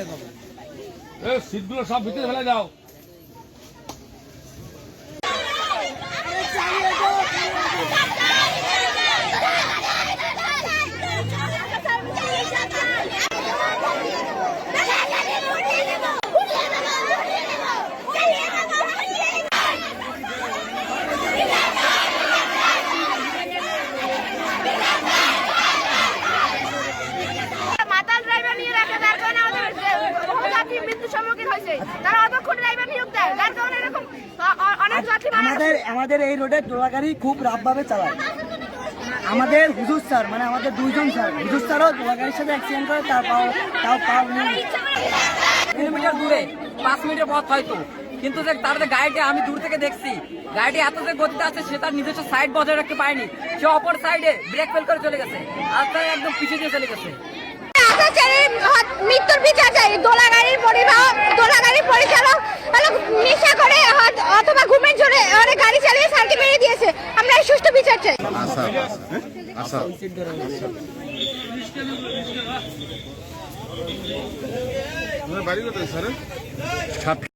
নিয়ে যাব। সিটগুলো সব ভিতরে ফেলে দাও মাতাল ড্রাইভার নিয়ে রাখে তার কারণে আমাদের বহু যাত্রী মৃত্যুর সম্মুখীন হয়েছে। তারা অদক্ষ ড্রাইভার নিয়োগ দেয়। যার কারণে এরকম অনেক যাত্রী আমাদের আমাদের এই রোডে দোলাগাড়ি খুব রাফভাবে চালায়। আমাদের হুজুর স্যার মানে আমাদের দুইজন স্যার হুজুর স্যারও দোলাগাড়ির সাথে অ্যাক্সিডেন্ট করে তার পাও তাও পাও নেই কিলোমিটার দূরে পাঁচ মিনিটের পথ হয়তো। কিন্তু দেখ তার যে গাড়িটি আমি দূর থেকে দেখছি গাড়িটি এত যে গতিতে আছে সে তার নিজস্ব সাইড বজায় রাখতে পারেনি। সে অপর সাইডে ব্রেক ফেল করে চলে গেছে। আর তার একদম পিছিয়ে দিয়ে চলে গেছে। মৃত্যুর বিচার চাই। দোলা গাড়ির চাই আচ্ছা আচ্ছা। বাড়ি কোথায় স্যার?